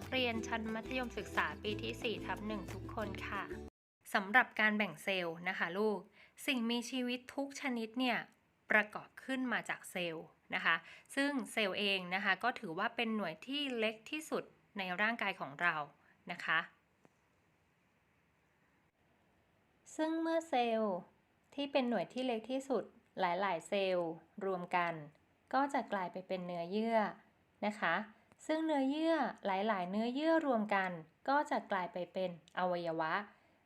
นักเรียนชั้นมัธยมศึกษาปีที่4ทับ1ทุกคนค่ะสำหรับการแบ่งเซลล์นะคะลูก สิ่งมีชีวิตทุกชนิดเนี่ยประกอบขึ้นมาจากเซลล์นะคะ ซึ่งเซลล์เองนะคะก็ถือว่าเป็นหน่วยที่เล็กที่สุดในร่างกายของเรานะคะ ซึ่งเมื่อเซลล์ที่เป็นหน่วยที่เล็กที่สุดหลาย ๆ เซลล์รวมกัน ก็จะกลายไปเป็นเนื้อเยื่อนะคะ ซึ่งเนื้อเยื่อหลาย ๆ เนื้อเยื่อรวมกัน ก็จะกลายไปเป็นอวัยวะ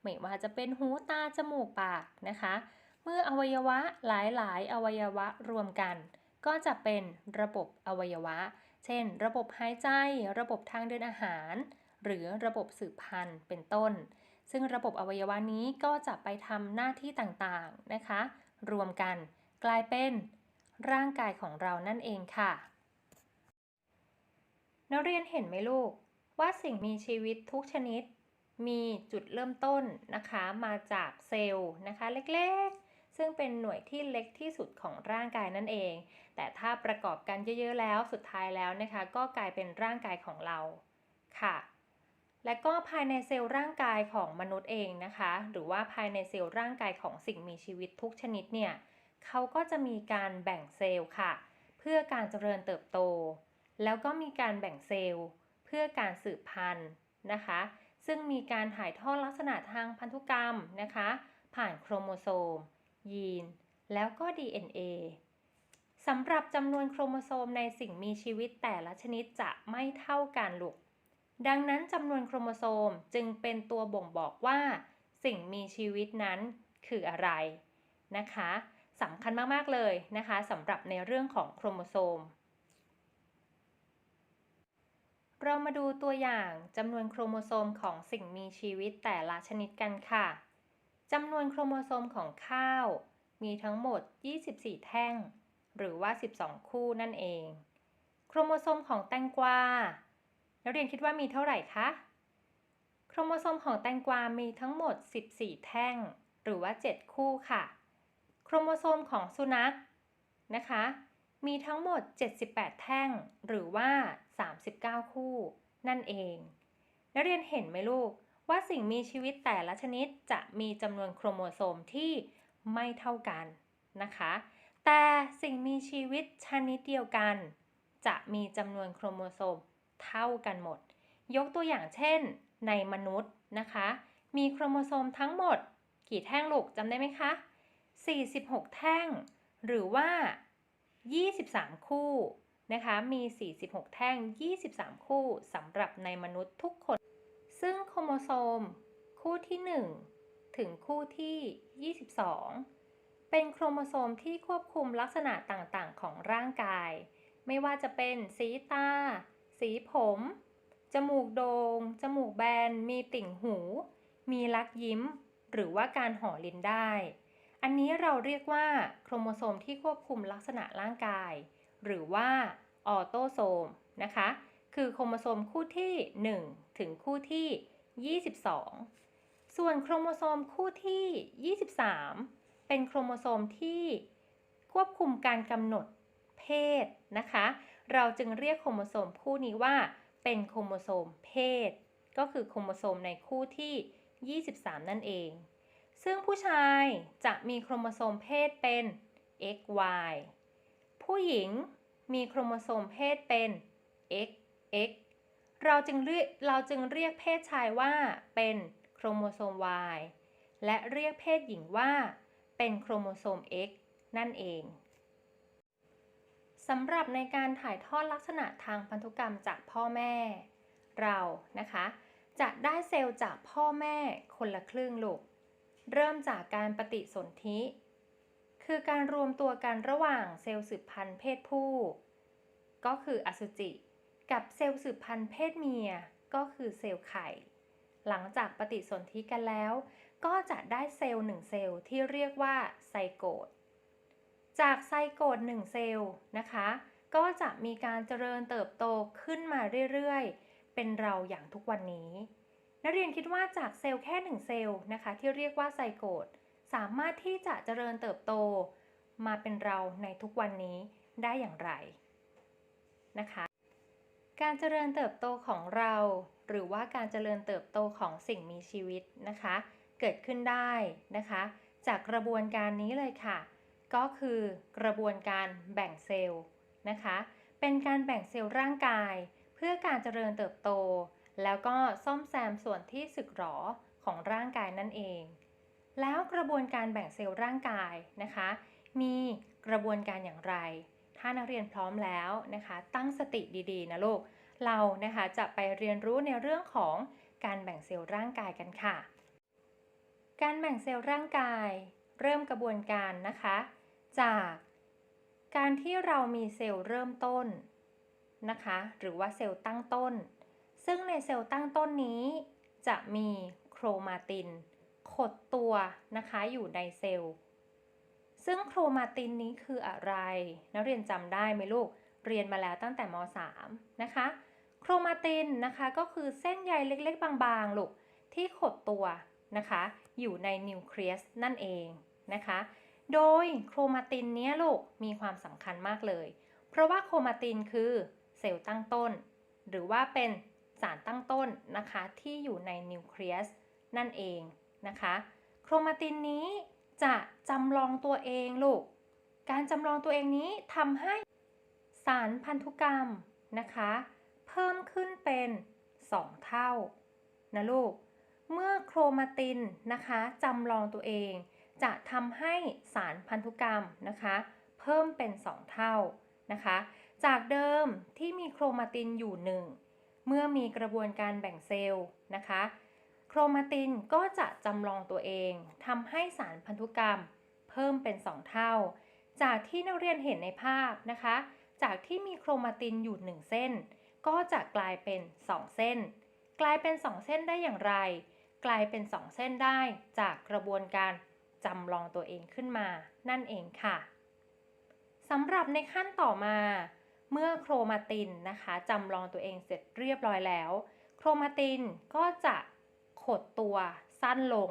ไม่ว่าจะเป็นหูตาจมูกปากนะคะ เมื่ออวัยวะหลาย ๆ อวัยวะรวมกัน ก็จะเป็นระบบอวัยวะ เช่น ระบบหายใจ ระบบทางเดินอาหาร หรือระบบสืบพันธุ์เป็นต้น ซึ่งระบบอวัยวะนี้ก็จะไปทำหน้าที่ต่าง ๆ นะคะ รวมกัน กลายเป็นร่างกายของเรานั่นเองค่ะ นักเรียนเห็นไหมลูก ว่าสิ่งมีชีวิตทุกชนิด มีจุดเริ่มต้นนะคะมาจากเซลล์นะคะเล็กๆ ซึ่งเป็นหน่วยที่เล็กที่สุดของร่างกายนั่นเอง แต่ถ้าประกอบกันเยอะๆแล้วสุดท้ายแล้วนะคะ ก็กลายเป็นร่างกายของเราค่ะและก็ภายในเซลล์ร่างกายของมนุษย์เองนะคะ หรือว่าภายในเซลล์ร่างกายของสิ่งมีชีวิตทุกชนิดเนี่ยเขาก็จะมีการแบ่งเซลล์ค่ะ เพื่อการเจริญเติบโต แล้วก็มีการแบ่งเซลล์เพื่อการสืบพันธุ์นะคะ ซึ่งมีการถ่ายทอดลักษณะทางพันธุกรรมนะคะ ผ่านโครโมโซม ยีน แล้วก็ DNA สำหรับจำนวนโครโมโซมในสิ่งมีชีวิตแต่ละชนิดจะไม่เท่ากันลูก ดังนั้นจำนวนโครโมโซมจึงเป็นตัวบ่งบอกว่า สิ่งมีชีวิตนั้นคืออะไรนะคะสำคัญมาก ๆ เลยนะคะสำหรับในเรื่องของโครโมโซม เรามาดูตัวอย่างจำนวนโครโมโซมของสิ่งมีชีวิตแต่ละชนิดกันค่ะจำนวนโครโมโซมของข้าว มีทั้งหมด 24 แท่ง หรือว่า 12 คู่นั่นเอง โครโมโซมของแตงกวานักเรียนคิดว่ามีเท่าไหร่คะ โครโมโซมของแตงกวา มีทั้งหมด 14 แท่ง หรือว่า 7 คู่ค่ะ โครโมโซมของสุนัขนะคะ มีทั้งหมด 78 แท่ง หรือว่า 39 คู่ นั่นเอง นักเรียนเห็นไหมลูกว่าสิ่งมีชีวิตแต่ละชนิดจะมีจำนวนโครโมโซมที่ไม่เท่ากันนะคะ แต่สิ่งมีชีวิตชนิดเดียวกัน จะมีจำนวนโครโมโซมเท่ากันหมด ยกตัวอย่างเช่น ในมนุษย์นะคะ มีโครโมโซมทั้งหมด กี่แท่งลูกจำได้ไหมคะ 46 แท่ง หรือว่า 23 คู่ นะคะมี 46 แท่ง 23 คู่สำหรับในมนุษย์ทุกคน ซึ่งโครโมโซม คู่ที่ 1 ถึงคู่ที่ 22 เป็นโครโมโซมที่ควบคุมลักษณะต่างๆ ของร่างกาย ไม่ว่าจะเป็นสีตา สีผม จมูกโดง่งจมูกแบน มีติ่งหู มีลักยิ้ม หรือว่าการห่อลิ้นได้ อันนี้เราเรียกว่าโครโมโซมที่ควบคุมลักษณะร่างกาย หรือว่าออโตโซมนะคะ คือโครโมโซมคู่ที่ 1 ถึงคู่ที่ 22 ส่วนโครโมโซมคู่ที่ 23 เป็นโครโมโซมที่ควบคุมการกำหนดเพศนะคะ เราจึงเรียกโครโมโซมคู่นี้ว่าเป็นโครโมโซมเพศ ก็คือโครโมโซมในคู่ที่ 23 นั่นเอง ซึ่งผู้ชายจะมีโครโมโซมเพศเป็น XY ผู้หญิง มีโครโมโซมเพศเป็น XX เราจึงเรียกเราจึงเรียกเพศชายว่าเป็นโครโมโซม Y และเรียกเพศหญิงว่าเป็นโครโมโซม X นั่นเองสำหรับในการถ่ายทอดลักษณะทางพันธุกรรมจากพ่อแม่ เรานะคะ จะได้เซลล์จากพ่อแม่คนละครึ่งลูก เริ่มจากการปฏิสนธิ คือการรวมตัวกันระหว่างเซลล์สืบพันธุ์เพศผู้ ก็คืออสุจิ กับเซลล์สืบพันธุ์เพศเมีย ก็คือเซลล์ไข่ หลังจากปฏิสนธิกันแล้ว ก็จะได้เซลล์หนึ่งเซลล์ที่เรียกว่าไซโกต จากไซโกตหนึ่งเซลล์นะคะ ก็จะมีการเจริญเติบโตขึ้นมาเรื่อยๆ เป็นเราอย่างทุกวันนี้ นักเรียนคิดว่าจากเซลล์แค่1เซลล์นะคะที่เรียกว่าไซโกต สามารถที่จะเจริญเติบโตมาเป็นเราในทุกวันนี้ได้อย่างไรนะคะ การเจริญเติบโตของเรา หรือว่าการเจริญเติบโตของสิ่งมีชีวิตนะคะ เกิดขึ้นได้นะคะ จากกระบวนการนี้เลยค่ะ ก็คือกระบวนการแบ่งเซลล์นะคะ เป็นการแบ่งเซลล์ร่างกาย เพื่อการเจริญเติบโต แล้วก็ซ่อมแซมส่วนที่สึกหรอของร่างกายนั่นเอง แล้วกระบวนการแบ่งเซลล์ร่างกายนะคะ มีกระบวนการอย่างไร ถ้านักเรียนพร้อมแล้วนะคะ ตั้งสติดีๆนะลูก เรานะคะจะไปเรียนรู้ในเรื่องของการแบ่งเซลล์ร่างกายกันค่ะ การแบ่งเซลล์ร่างกาย เริ่มกระบวนการนะคะ จากการที่เรามีเซลล์เริ่มต้นนะคะ หรือว่าเซลล์ตั้งต้น ซึ่งในเซลล์ตั้งต้นนี้ จะมีโครมาติน ขดตัวนะคะอยู่ในเซลล์ ซึ่งโครมาตินนี้คืออะไร นักเรียนจำได้ไหมลูก เรียนมาแล้วตั้งแต่ม .3 นะคะ โครมาตินนะคะก็คือเส้นใยเล็กๆ บางๆ ลูก ที่ขดตัวนะคะ อยู่ในนิวเคลียสนั่นเองนะคะ โดยโครมาตินเนี้ยลูกมีความสำคัญมากเลย เพราะว่าโครมาตินคือเซลล์ตั้งต้น หรือว่าเป็นสารตั้งต้นนะคะที่อยู่ในนิวเคลียสนั่นเอง นะคะ โครมาตินนี้จะจำลองตัวเองลูก การจำลองตัวเองนี้ทำให้สารพันธุกรรมนะคะ เพิ่มขึ้นเป็น 2 เท่านะลูก เมื่อโครมาตินนะคะจำลองตัวเอง จะทำให้สารพันธุกรรมนะคะ เพิ่มเป็น 2 เท่านะคะ จากเดิมที่มีโครมาตินอยู่หนึ่งเมื่อมีกระบวนการแบ่งเซลล์นะคะ ครมาตินก็จะจำลองตัวเองทำให้สารพันธุกรรมเพิ่มเป็น 2 เท่า จากที่นักเรียนเห็นในภาพนะคะ จากที่มีโครมาตินอยู่ 1 เส้น ก็จะกลายเป็น 2 เส้น กลายเป็น 2 เส้นได้อย่างไร กลายเป็น 2 เส้นได้จากกระบวนการจำลองตัวเองขึ้นมา นั่นเองค่ะสำหรับในขั้นต่อมา เมื่อโครมาตินนะคะจำลองตัวเองเสร็จเรียบร้อยแล้ว โครมาตินก็จะ ขดตัวสั้นลง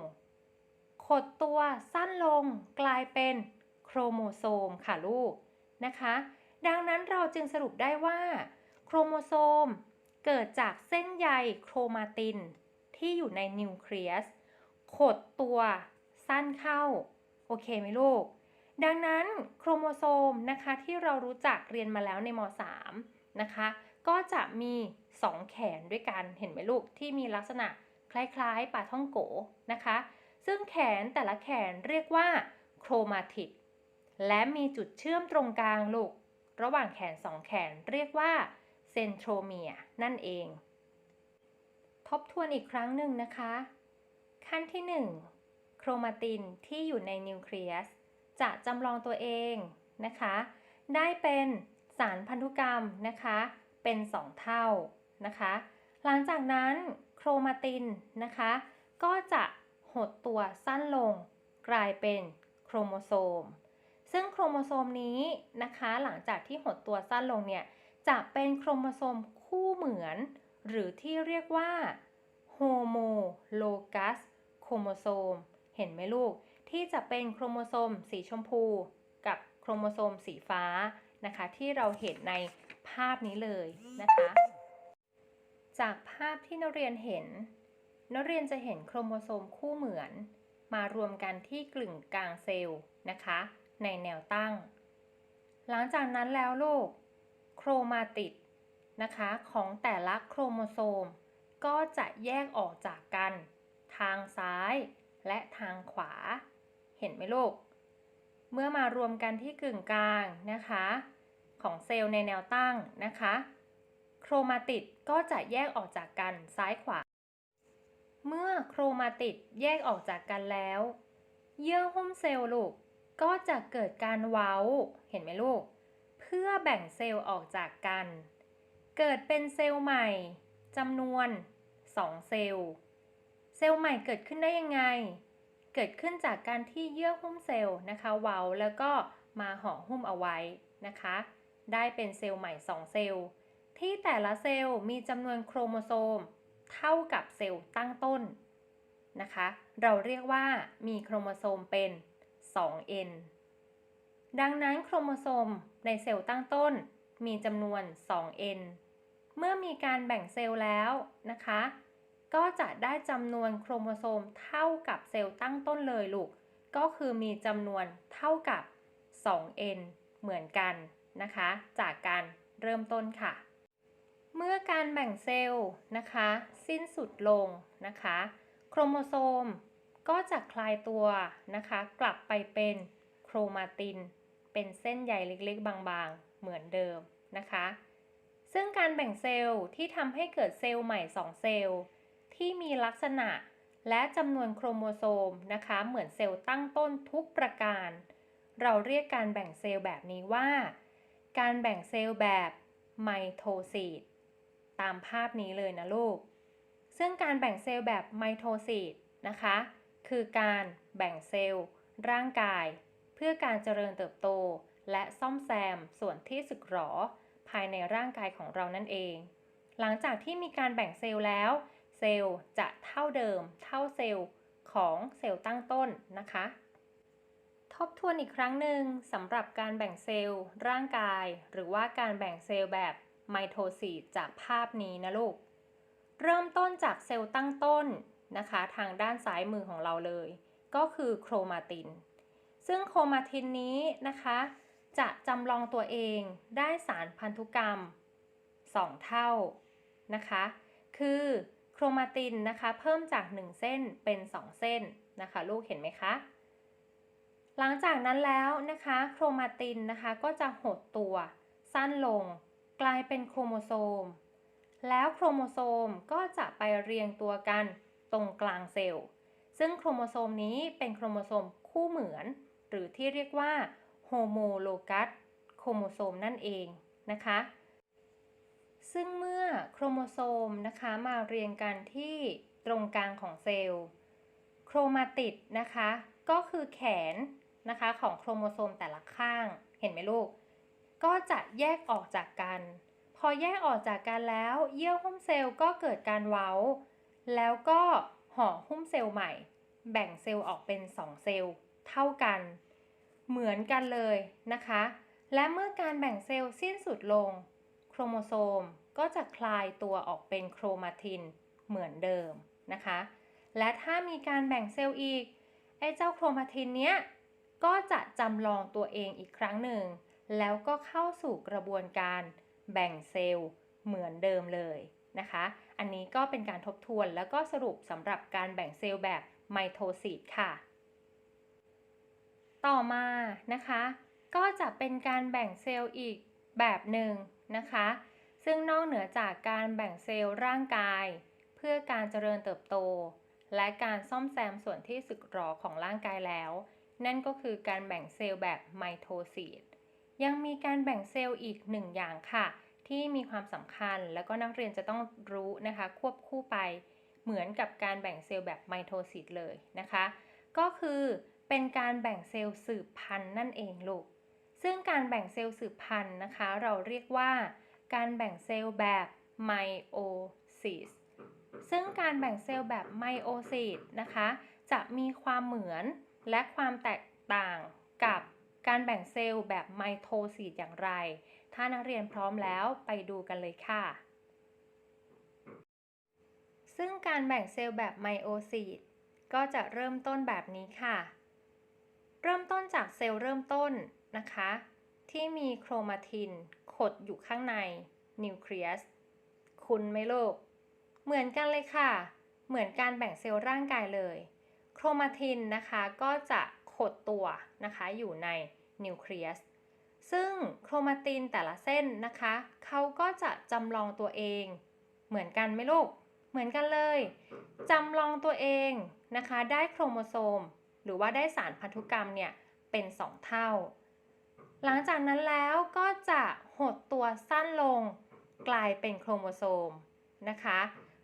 ขดตัวสั้นลงกลายเป็นโครโมโซมค่ะลูกนะคะ ดังนั้นเราจึงสรุปได้ว่า โครโมโซมเกิดจากเส้นใยโครมาติน ที่อยู่ในนิวเคลียสขดตัวสั้นเข้า โอเคไหมลูก ดังนั้นโครโมโซมนะคะที่เรารู้จักเรียนมาแล้วในม .3 นะคะ ก็จะมี 2 แขนด้วยกันเห็นไหมลูกที่มีลักษณะ คล้ายๆปลาท่องโกนะคะ ซึ่งแขนแต่ละแขนเรียกว่าโครมาติดและมีจุดเชื่อมตรงกลางลูก ระหว่างแขนสองแขนเรียกว่าเซนโทรเมียนั่นเอง ทบทวนอีกครั้งหนึ่งนะคะ ขั้นที่ 1 โครมาตินที่อยู่ในนิวเคลียส จะจำลองตัวเองนะคะ ได้เป็นสารพันธุกรรมนะคะ เป็น 2 เท่านะคะ หลังจากนั้น ครมาตินนะคะ ก็จะหดตัวสั้นลงกลายเป็นโครโมโซม ซึ่งโครโมโซมนี้นะคะ หลังจากที่หดตัวสั้นลงเนี่ยจะเป็นโครโมโซมคู่เหมือน หรือที่เรียกว่าโฮโมโลกัสโครโมโซม เห็นไหมลูก ที่จะเป็นโครโมโซมสีชมพู กับโครโมโซมสีฟ้านะคะ ที่เราเห็นในภาพนี้เลยนะคะ จากภาพที่นักเรียนเห็น นักเรียนจะเห็นโครโมโซมคู่เหมือน มารวมกันที่กลึงกลางเซลล์นะคะ ในแนวตั้ง หลังจากนั้นแล้วลูกโครมาติดนะคะของแต่ละโครโมโซม ก็จะแยกออกจากกัน ทางซ้ายและทางขวา เห็นไหมลูก เมื่อมารวมกันที่กึ่งกลางนะคะ ของเซลล์ในแนวตั้งนะคะ โครมาติดก็จะแยกออกจากกันซ้ายขวา เมื่อโครมาติดแยกออกจากกันแล้ว เยื่อหุ้มเซลล์ลูกก็จะเกิดการเว้า เห็นไหมลูก เพื่อแบ่งเซลล์ออกจากกัน เกิดเป็นเซลล์ใหม่จำนวน 2 เซลล์ เซลล์ใหม่เกิดขึ้นได้ยังไง เกิดขึ้นจากการที่เยื่อหุ้มเซลล์นะคะ เว้าแล้วก็มาห่อหุ้มเอาไว้นะคะ ได้เป็นเซลล์ใหม่ 2 เซลล์ ที่แต่ละเซลล์มีจำนวนโครโมโซม เท่ากับเซลล์ตั้งต้นนะคะ เราเรียกว่ามีโครโมโซมเป็น 2n ดังนั้นโครโมโซมในเซลล์ตั้งต้นมีจำนวน 2n เมื่อมีการแบ่งเซลล์แล้วนะคะ ก็จะได้จำนวนโครโมโซมเท่ากับเซลล์ตั้งต้นเลยลูก ก็คือมีจำนวนเท่ากับ 2n เหมือนกันนะคะ จากการเริ่มต้นค่ะ เมื่อการแบ่งเซลล์นะคะ สิ้นสุดลงนะคะ โครโมโซมก็จะคลายตัวนะคะ กลับไปเป็นโครมาติน เป็นเส้นใยเล็กๆ บางๆ เหมือนเดิมนะคะ ซึ่งการแบ่งเซลล์ที่ทำให้เกิดเซลล์ใหม่ 2 เซลล์ ที่มีลักษณะและจำนวนโครโมโซมนะคะ เหมือนเซลล์ตั้งต้นทุกประการ เราเรียกการแบ่งเซลล์แบบนี้ว่า การแบ่งเซลล์แบบไมโทซีส ตามภาพนี้เลยนะลูก ซึ่งการแบ่งเซลล์แบบไมโทซีสนะคะ คือการแบ่งเซลล์ร่างกาย เพื่อการเจริญเติบโต และซ่อมแซมส่วนที่สึกหรอ ภายในร่างกายของเรานั่นเอง หลังจากที่มีการแบ่งเซลล์แล้ว เซลล์จะเท่าเดิม เท่าเซลล์ของเซลล์ตั้งต้นนะคะทบทวนอีกครั้งหนึ่งสำหรับการแบ่งเซลล์ร่างกาย หรือว่าการแบ่งเซลล์แบบ ไมโทซีสจากภาพนี้นะลูก เริ่มต้นจากเซลล์ตั้งต้นนะคะ ทางด้านซ้ายมือของเราเลย ก็คือโครมาติน ซึ่งโครมาตินนี้นะคะ จะจำลองตัวเองได้สารพันธุกรรม 2 เท่านะคะ คือโครมาตินนะคะ เพิ่มจาก 1 เส้นเป็น 2 เส้นนะคะ ลูกเห็นไหมคะหลังจากนั้นแล้วนะคะ โครมาตินนะคะก็จะหดตัวสั้นลง กลายเป็นโครโมโซม แล้วโครโมโซมก็จะไปเรียงตัวกันตรงกลางเซลล์ ซึ่งโครโมโซมนี้เป็นโครโมโซมคู่เหมือน หรือที่เรียกว่าโฮโมโลกัสโครโมโซมนั่นเองนะคะ ซึ่งเมื่อโครโมโซมนะคะมาเรียงกันที่ตรงกลางของเซลล์ โครมาติดนะคะ ก็คือแขนนะคะของโครโมโซมแต่ละข้าง เห็นไหมลูก ก็จะแยกออกจากกัน พอแยกออกจากกันแล้ว เยื่อหุ้มเซลล์ก็เกิดการเว้า แล้วก็ห่อหุ้มเซลล์ใหม่ แบ่งเซลล์ออกเป็น 2 เซลล์เท่ากัน เหมือนกันเลยนะคะ และเมื่อการแบ่งเซลล์สิ้นสุดลง โครโมโซมก็จะคลายตัวออกเป็นโครมาตินเหมือนเดิมนะคะ และถ้ามีการแบ่งเซลล์อีกไอ้เจ้าโครมาตินเนี้ยก็จะจำลองตัวเองอีกครั้งหนึ่ง แล้วก็เข้าสู่กระบวนการแบ่งเซลล์เหมือนเดิมเลยนะคะ อันนี้ก็เป็นการทบทวนแล้วก็สรุปสำหรับการแบ่งเซลล์แบบไมโทซิสค่ะ ต่อมานะคะ ก็จะเป็นการแบ่งเซลล์อีกแบบหนึ่งนะคะ ซึ่งนอกเหนือจากการแบ่งเซลล์ร่างกาย เพื่อการเจริญเติบโต และการซ่อมแซมส่วนที่สึกหรอของร่างกายแล้ว นั่นก็คือการแบ่งเซลล์แบบไมโทซิส ยังมีการแบ่งเซลล์อีกหนึ่งอย่างค่ะ ที่มีความสำคัญแล้วก็นักเรียนจะต้องรู้นะคะ ควบคู่ไปเหมือนกับการแบ่งเซลล์แบบไมโทซิสเลยนะคะ ก็คือเป็นการแบ่งเซลล์สืบพันธุ์นั่นเองลูก ซึ่งการแบ่งเซลล์สืบพันธุ์นะคะ เราเรียกว่า การแบ่งเซลล์แบบไมโอซิสซึ่งการแบ่งเซลล์แบบไมโอซิสนะคะ จะมีความเหมือนและความแตกต่างกับ การแบ่งเซลล์แบบไมโทซิสอย่างไร ถ้านักเรียนพร้อมแล้วไปดูกันเลยค่ะ ซึ่งการแบ่งเซลล์แบบไมโอซิสก็จะเริ่มต้นแบบนี้ค่ะ เริ่มต้นจากเซลล์เริ่มต้นนะคะ ที่มีโครมาตินขดอยู่ข้างในนิวเคลียสคุณไหมลูก เหมือนกันเลยค่ะ เหมือนการแบ่งเซลล์ร่างกายเลย โครมาตินนะคะก็จะ ขดตัวนะคะอยู่ในนิวเคลียสซึ่งโครมาตินแต่ละเส้นนะคะเขาก็จะจำลองตัวเองเหมือนกันไหมลูก เหมือนกันเลยจำลองตัวเองนะคะได้โครโมโซม หรือว่าได้สารพันธุกรรมเนี่ยเป็น 2 เท่า หลังจากนั้นแล้วก็จะหดตัวสั้นลงกลายเป็นโครโมโซมนะคะ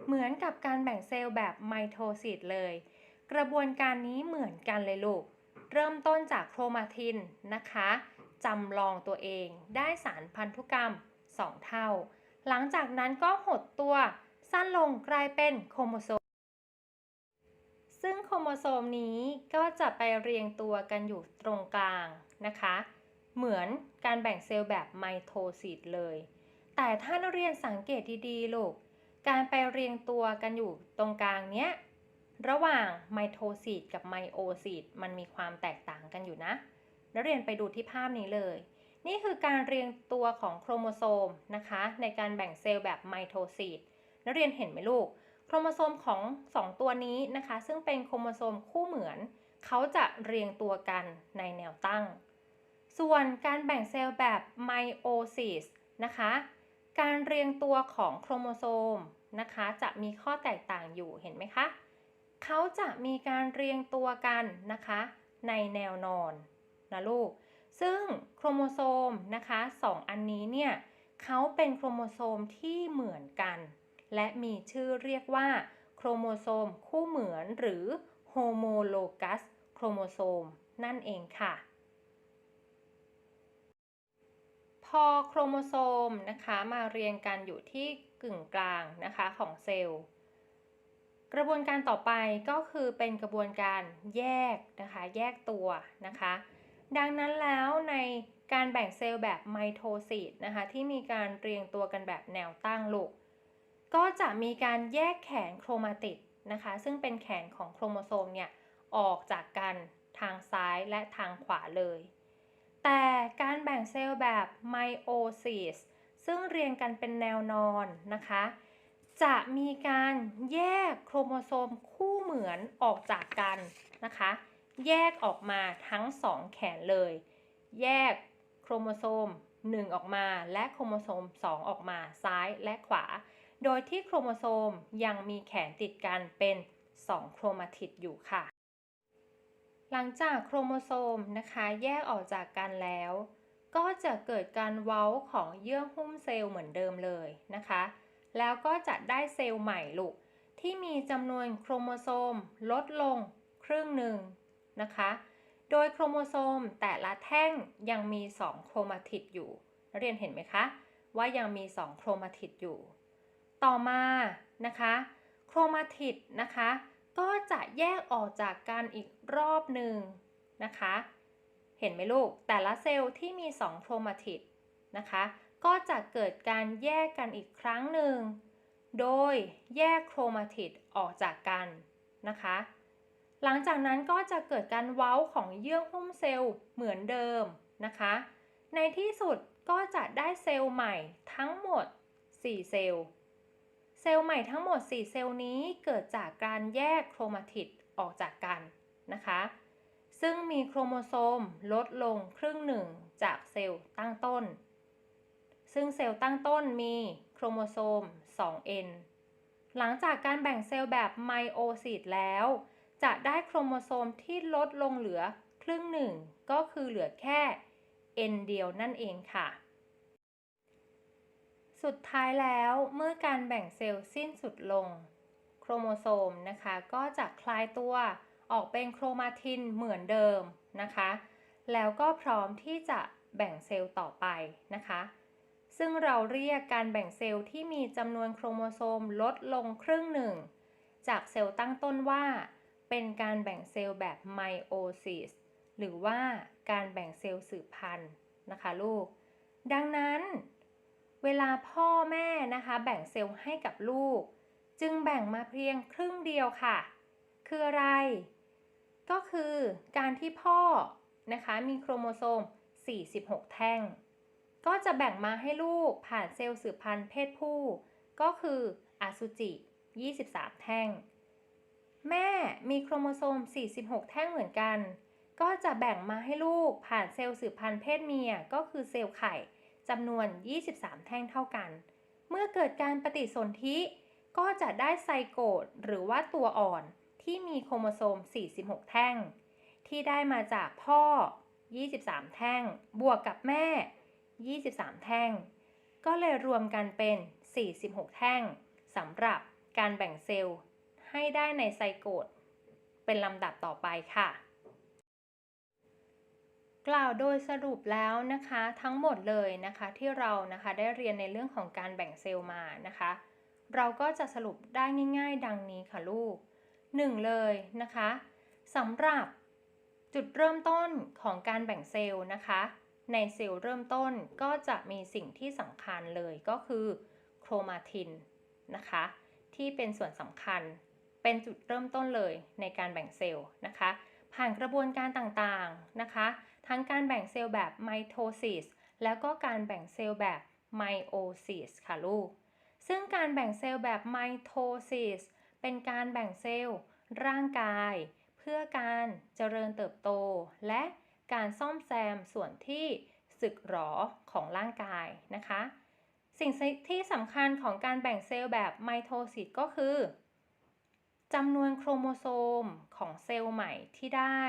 เหมือนกับการแบ่งเซลล์แบบไมโทซิสเลย กระบวนการนี้เหมือนกันเลยลูก เริ่มต้นจากโครมาตินนะคะจำลองตัวเองได้สารพันธุกรรม 2 เท่า หลังจากนั้นก็หดตัวสั้นลงกลายเป็นโครโมโซม ซึ่งโครโมโซมนี้ก็จะไปเรียงตัวกันอยู่ตรงกลางนะคะ เหมือนการแบ่งเซลล์แบบไมโทซิสเลย แต่ถ้านักเรียนสังเกตดีๆลูก การไปเรียงตัวกันอยู่ตรงกลางเนี้ย ระหว่างไมโทซิสกับไมโอซิสมันมีความแตกต่างกันอยู่นะนักเรียนไปดูที่ภาพนี้เลย นี่คือการเรียงตัวของโครโมโซมนะคะ ในการแบ่งเซลล์แบบไมโทซิสนักเรียนเห็นไหมลูก โครโมโซมของ 2 ตัวนี้นะคะ ซึ่งเป็นโครโมโซมคู่เหมือน เขาจะเรียงตัวกันในแนวตั้ง ส่วนการแบ่งเซลล์แบบไมโอซิสนะคะ การเรียงตัวของโครโมโซมนะคะ จะมีข้อแตกต่างอยู่เห็นไหมคะ เขาจะมีการเรียงตัวกันนะคะ ในแนวนอนนะลูก ซึ่งโครโมโซมนะคะสองอันนี้เนี่ยเขาเป็นโครโมโซมที่เหมือนกัน และมีชื่อเรียกว่าโครโมโซมคู่เหมือนหรือโฮโมโลกัสโครโมโซมนั่นเองค่ะ พอโครโมโซมนะคะมาเรียงกันอยู่ที่กึ่งกลางนะคะของเซลล์ กระบวนการต่อไปก็คือเป็นกระบวนการแยกนะคะแยกตัวนะคะ ดังนั้นแล้วในการแบ่งเซลล์แบบไมโทซิสนะคะที่มีการเรียงตัวกันแบบแนวตั้งลูกก็จะมีการแยกแขนโครมาติดนะคะซึ่งเป็นแขนของโครโมโซมเนี่ยออกจากกันทางซ้ายและทางขวาเลย แต่การแบ่งเซลล์แบบไมโอซิสซึ่งเรียงกันเป็นแนวนอนนะคะ จะมีการแยกโครโมโซมคู่เหมือนออกจากกันนะคะ แยกออกมาทั้งสองแขนเลย แยกโครโมโซม 1 ออกมาและโครโมโซม 2 ออกมาซ้ายและขวา โดยที่โครโมโซมยังมีแขนติดกันเป็น 2 โครมาติดอยู่ค่ะ หลังจากโครโมโซมนะคะแยกออกจากกันแล้ว ก็จะเกิดการเว้าของเยื่อหุ้มเซลล์เหมือนเดิมเลยนะคะ แล้วก็จะได้เซลล์ใหม่ลูก ที่มีจำนวนโครโมโซมลดลงครึ่งหนึ่งนะคะ โดยโครโมโซมแต่ละแท่งยังมี 2 โครมาติดอยู่นักเรียนเห็นไหมคะ ว่ายังมี 2 โครมาติดอยู่ ต่อมานะคะ โครมาติดนะคะ ก็จะแยกออกจากกันอีกรอบหนึ่งนะคะ เห็นไหมลูก แต่ละเซลล์ที่มี 2 โครมาติดนะคะ ก็จะเกิดการแยกกันอีกครั้งหนึ่ง โดยแยกโครมาติดออกจากกันนะคะ หลังจากนั้นก็จะเกิดการเว้าของเยื่อหุ้มเซลล์เหมือนเดิมนะคะ ในที่สุดก็จะได้เซลล์ใหม่ทั้งหมด 4 เซลล์ เซลล์ใหม่ทั้งหมด 4 เซลล์นี้เกิดจากการแยกโครมาติดออกจากกันนะคะ ซึ่งมีโครโมโซมลดลงครึ่งหนึ่งจากเซลล์ตั้งต้น ซึ่งเซลล์ตั้งต้นมีโครโมโซม 2n หลังจากการแบ่งเซลล์แบบไมโอซิสแล้ว จะได้โครโมโซมที่ลดลงเหลือครึ่งหนึ่งก็คือเหลือแค่ n เดียวนั่นเองค่ะ สุดท้ายแล้วเมื่อการแบ่งเซลล์สิ้นสุดลง โครโมโซมนะคะ ก็จะคลายตัวออกเป็นโครมาทินเหมือนเดิมนะคะ แล้วก็พร้อมที่จะแบ่งเซลล์ต่อไปนะคะ ซึ่งเราเรียกการแบ่งเซลล์ที่มีจำนวนโครโมโซมลดลงครึ่งหนึ่ง จากเซลล์ตั้งต้นว่า เป็นการแบ่งเซลล์แบบไมโอซิสหรือว่าการแบ่งเซลล์สืบพันธุ์นะคะลูก ดังนั้น เวลาพ่อแม่นะคะแบ่งเซลล์ให้กับลูก จึงแบ่งมาเพียงครึ่งเดียวค่ะ คืออะไร ก็คือการที่พ่อนะคะมีโครโมโซม 46 แท่ง ก็จะแบ่งมาให้ลูกผ่านเซลล์สืบพันธุ์เพศผู้ ก็คืออสุจิ 23 แท่ง แม่มีโครโมโซม 46 แท่งเหมือนกัน ก็จะแบ่งมาให้ลูกผ่านเซลล์สืบพันธุ์เพศเมีย ก็คือเซลล์ไข่จำนวน 23 แท่งเท่ากัน เมื่อเกิดการปฏิสนธิ ก็จะได้ไซโกตหรือว่าตัวอ่อนที่มีโครโมโซม 46 แท่ง ที่ได้มาจากพ่อ 23 แท่ง บวกกับแม่ 23 แท่ง ก็เลยรวมกันเป็น 46 แท่งสำหรับการแบ่งเซลล์ให้ได้ในไซโกตเป็นลำดับต่อไปค่ะ กล่าวโดยสรุปแล้วนะคะทั้งหมดเลยนะคะที่เรานะคะได้เรียนในเรื่องของการแบ่งเซลล์มานะคะ เราก็จะสรุปได้ง่าย ๆ ดังนี้ค่ะลูก 1 เลยนะคะสำหรับจุดเริ่มต้นของการแบ่งเซลล์นะคะ ในเซลล์เริ่มต้นก็จะมีสิ่งที่สำคัญเลยก็คือโครมาทินนะคะ ที่เป็นส่วนสำคัญเป็นจุดเริ่มต้นเลยในการแบ่งเซลล์นะคะ ผ่านกระบวนการต่างๆนะคะ ทั้งการแบ่งเซลล์แบบไมโทซิสแล้วก็การแบ่งเซลล์แบบไมโอซิสค่ะลูก ซึ่งการแบ่งเซลล์แบบไมโทซิสเป็นการแบ่งเซลล์ร่างกาย เพื่อการเจริญเติบโตและ การซ่อมแซมส่วนที่สึกหรอของร่างกายนะคะ สิ่งที่สำคัญของการแบ่งเซลล์แบบไมโทซิสก็คือจำนวนโครโมโซมของเซลล์ใหม่ที่ได้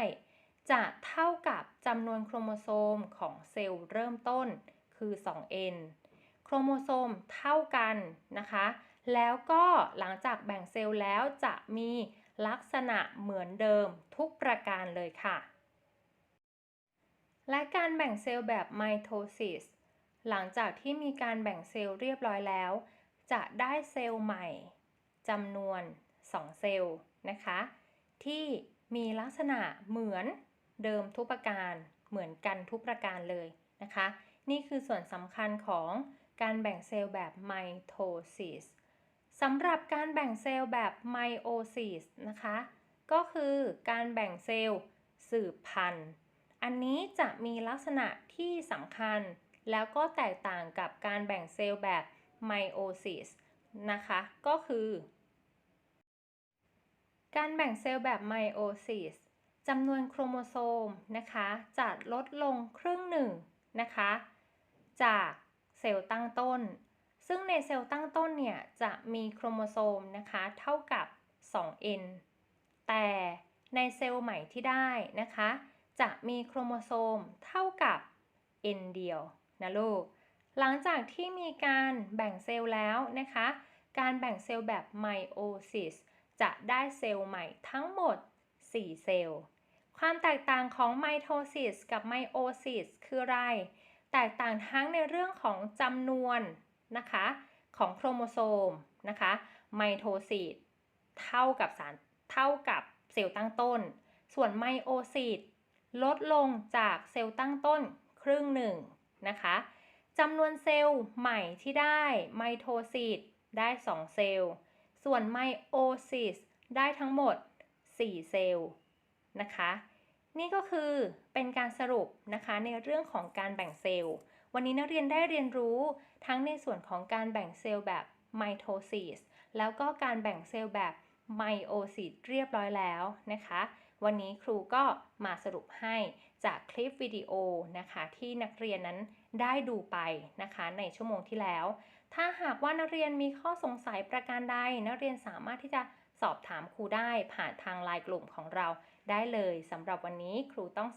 จะเท่ากับจำนวนโครโมโซมของเซลล์เริ่มต้นคือ 2n โครโมโซมเท่ากันนะคะ แล้วก็หลังจากแบ่งเซลล์แล้วจะมีลักษณะเหมือนเดิมทุกประการเลยค่ะ และการแบ่งเซลล์แบบไมโทซิสหลังจากที่มีการแบ่งเซลล์เรียบร้อยแล้ว จะได้เซลล์ใหม่จำนวน 2 เซลล์นะคะ ที่มีลักษณะเหมือนเดิมทุกประการเหมือนกันทุกประการเลยนะคะ นี่คือส่วนสำคัญของการแบ่งเซลล์แบบไมโทซิสสำหรับการแบ่งเซลล์แบบไมโอซิสนะคะ ก็คือการแบ่งเซลล์สืบพันธุ์ อันนี้จะมีลักษณะที่สำคัญ แล้วก็แตกต่างกับการแบ่งเซลล์แบบไมโอซิสนะคะ ก็คือ การแบ่งเซลล์แบบไมโอซิสจำนวนโครโมโซมนะคะจะลดลงครึ่งหนึ่งนะคะ จากเซลล์ตั้งต้น ซึ่งในเซลล์ตั้งต้นเนี่ยจะมีโครโมโซมนะคะเท่ากับ 2n แต่ในเซลล์ใหม่ที่ได้นะคะ จะมีโครโมโซมเท่ากับ n เดียวนะลูก หลังจากที่มีการแบ่งเซลล์แล้วนะคะ การแบ่งเซลล์แบบไมโอซิสจะได้เซลล์ใหม่ทั้งหมด 4 เซลล์ ความแตกต่างของไมโทซิสกับไมโอซิสคืออะไร แตกต่างทั้งในเรื่องของจำนวนนะคะของโครโมโซมนะคะไมโทซิสเท่ากับสารเท่ากับเซลล์ตั้งต้น ส่วนไมโอซิส ลดลงจากเซลล์ตั้งต้นครึ่งหนึ่งนะคะจำนวนเซลล์ใหม่ที่ได้ไมโทซิสได้ 2 เซลล์ ส่วนไมโอซิสได้ทั้งหมด 4 เซลล์นะคะ นี่ก็คือเป็นการสรุปนะคะในเรื่องของการแบ่งเซลล์ วันนี้นักเรียนได้เรียนรู้ทั้งในส่วนของการแบ่งเซลล์แบบไมโทซิสแล้วก็การแบ่งเซลล์แบบไมโอซิสเรียบร้อยแล้วนะคะ วันนี้ครูก็มาสรุปให้จากคลิปวิดีโอนะคะที่นักเรียนนั้นได้ดูไปนะคะในชั่วโมงที่แล้ว ถ้าหากว่านักเรียนมีข้อสงสัยประการใด นักเรียนสามารถที่จะสอบถามครูได้ผ่านทางไลน์กลุ่มของเราได้เลยสำหรับวันนี้ครูต้อง